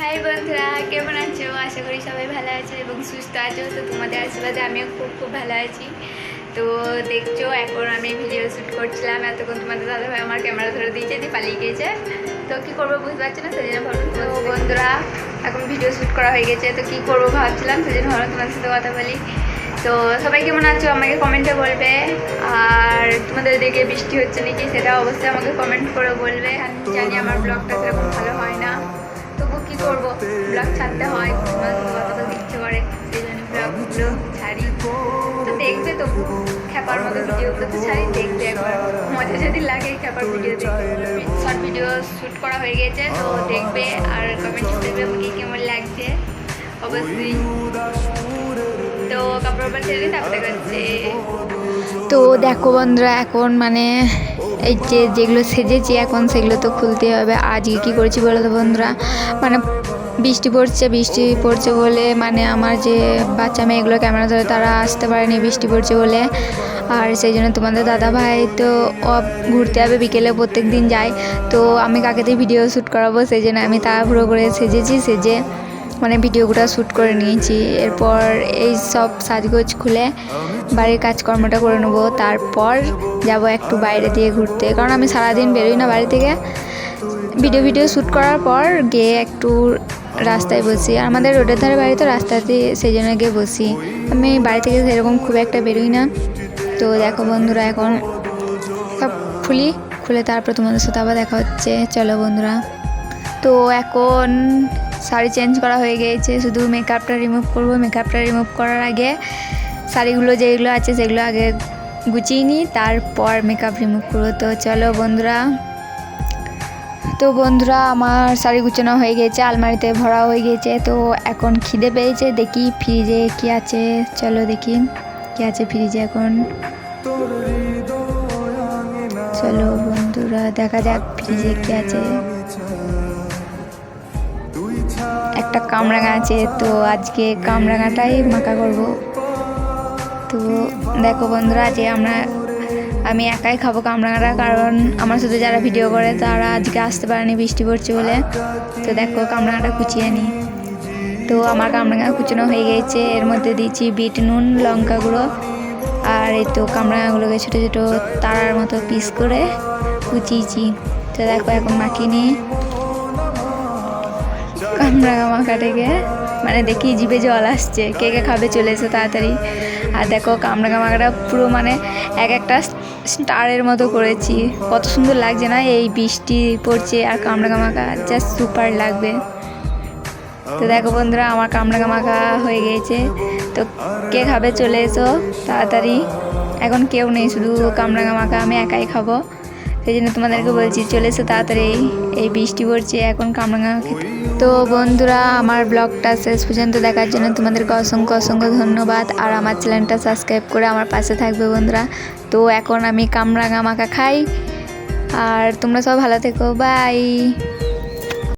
High বন্ধুরা, কেমন আছো? আশা করি সবাই ভালো আছে এবং সুস্থ আছো। তো তোমাদের আশীর্বাদে আমিও খুব খুব ভালো আছি। তো দেখছ, এখন আমি ভিডিও শ্যুট করছিলাম। এতক্ষণ তোমাদের দাদাভাই আমার ক্যামেরা ধরে দিয়েছে দিয়ে পালিয়ে গিয়েছে। তো কী করব বুঝতে পারছি না, সেজন্য ভাবলাম তো বন্ধুরা, এখন ভিডিও শ্যুট করা হয়ে গেছে। তো কী করব ভাবছিলাম, সেজন্য ভাবলাম তোমার সাথে কথা বলি। তো সবাই কেমন আছো? আমাকে কমেন্টে বলবে। আর তোমাদের দিকে বৃষ্টি হচ্ছে নাকি সেটা অবশ্যই আমাকে কমেন্ট করে বলবে। আমি জানি আমার ব্লগটা সেরকম ভালো হয় না। কি করব? ব্লগ ছাড়তে হয়, তোমার কথা তো ইচ্ছে করে সেই জন্য ব্লগগুলো ছাড়ি। তো দেখবে তো খ্যাপার মতো ভিডিওগুলো তো ছাড়ি, দেখবে একবার। মজা যদি লাগে খ্যাপার ভিডিও দেখবে শর্ট ভিডিও শ্যুট করা হয়ে গেছে, তো দেখবে আর কমেন্ট দেবে আমাকে কেমন লাগছে। অবশ্যই। তো কাপড় দিলে তারপরে করছে তো দেখো বন্ধুরা, এখন মানে এই যে যেগুলো সেজেছি এখন সেগুলো তো খুলতে হবে। আজকে কী করেছি বলো তো বন্ধুরা? মানে বৃষ্টি পড়ছে বৃষ্টি পড়ছে বলে মানে আমার যে বাচ্চা মেয়েগুলো ক্যামেরা ধরে তারা আসতে পারেনি বৃষ্টি পড়ছে বলে। আর সেই জন্য তোমাদের দাদা ভাই তো ঘুরতে যাবে বিকেলে, প্রত্যেক দিন যায়। তো আমি কাকেতেই ভিডিও শ্যুট করাবো, সেই জন্য আমি তাড়াহুড়ো করে সেজেছি, সেজে মানে ভিডিওগুলো শ্যুট করে নিয়েছি। এরপর এই সব সাজগোজ খুলে বাড়ির কাজকর্মটা করে নেব। তারপর যাব একটু বাইরে দিয়ে ঘুরতে। কারণ আমি সারাদিন বেরোই না বাড়ি থেকে। ভিডিও ভিডিও শ্যুট করার পর গিয়ে একটু রাস্তায় বসি। আর আমাদের রোডের ধারে বাড়ি তো রাস্তাতে সেই জন্য গিয়ে বসি। আমি বাড়ি থেকে সেরকম খুব একটা বেরোই না। তো দেখো বন্ধুরা, এখন সব খুলি। খুলে তারপর তোমাদের সাথে আবার দেখা হচ্ছে। চলো বন্ধুরা। তো এখন শাড়ি চেঞ্জ করা হয়ে গিয়েছে। শুধু মেকআপটা রিমুভ করব। মেকআপটা রিমুভ করার আগে শাড়িগুলো যেগুলো আছে সেগুলো আগে গুছিয়ে নিই, তারপর মেকআপ রিমুভ করব। তো চলো বন্ধুরা, তো বন্ধুরা আমার শাড়ি গুছানো হয়ে গেছে আলমারিতে ভরা হয়ে গেছে তো এখন খিদে পেয়েছে, দেখি ফ্রিজে কি আছে। চলো দেখি কি আছে ফ্রিজে এখন। চলো বন্ধুরা, দেখা যাক ফ্রিজে কি আছে। একটা কামরাঙা আছে, তো আজকে কামরাঙাটাই মাখা করব। তো দেখো বন্ধুরা যে আমরা, আমি একাই খাব কামরাঙাটা, কারণ আমার সাথে যারা ভিডিও করে তারা আজকে আসতে পারেনি, বৃষ্টি পড়ছে বলে। তো দেখো কামরাঙাটা কুচিয়ে নিই তো আমার কামরাঙা কুচানো হয়ে গেছে, এর মধ্যে দিয়েছি বিট নুন, লঙ্কা গুঁড়ো, আর এই তো কামরাঙাগুলোকে ছোটো ছোটো তারার মতো পিস করে কুচিয়েছি। তো দেখো এখন মাখিয়ে নিই। কামরাঙা মাখাটাকে মানে দেখি জিভে জল আসছে, কে কে খাবে চলে এসো তাড়াতাড়ি। আর দেখো কামরাঙা মাখাটা পুরো মানে এক একটা স্টারের মতো করেছি। কত সুন্দর লাগছে না? এই বৃষ্টি পড়ছে আর কামরাঙা মাখা জাস্ট সুপার লাগবে। তো দেখো বন্ধুরা, আমার কামরাঙা মাখা হয়ে গিয়েছে তো কে খাবে চলে এসো তাড়াতাড়ি। এখন কেউ নেই, শুধু কামরাঙা মাখা আমি একাই খাব। সেই জন্য তোমাদেরকে বলছি, চলে এসো তাড়াতাড়ি। এই বৃষ্টি পড়ছে, এখন কামরাঙা তো বন্ধুরা, আমার ব্লগটা শেষ পর্যন্ত দেখার জন্য তোমাদেরকে অসংখ্য অসংখ্য ধন্যবাদ। আর আমার চ্যানেলটা সাবস্ক্রাইব করে আমার পাশে থাকবে বন্ধুরা। তো এখন আমি কামরাঙা মাখা খাই। আর তোমরা সব ভালো থেকো। বাই।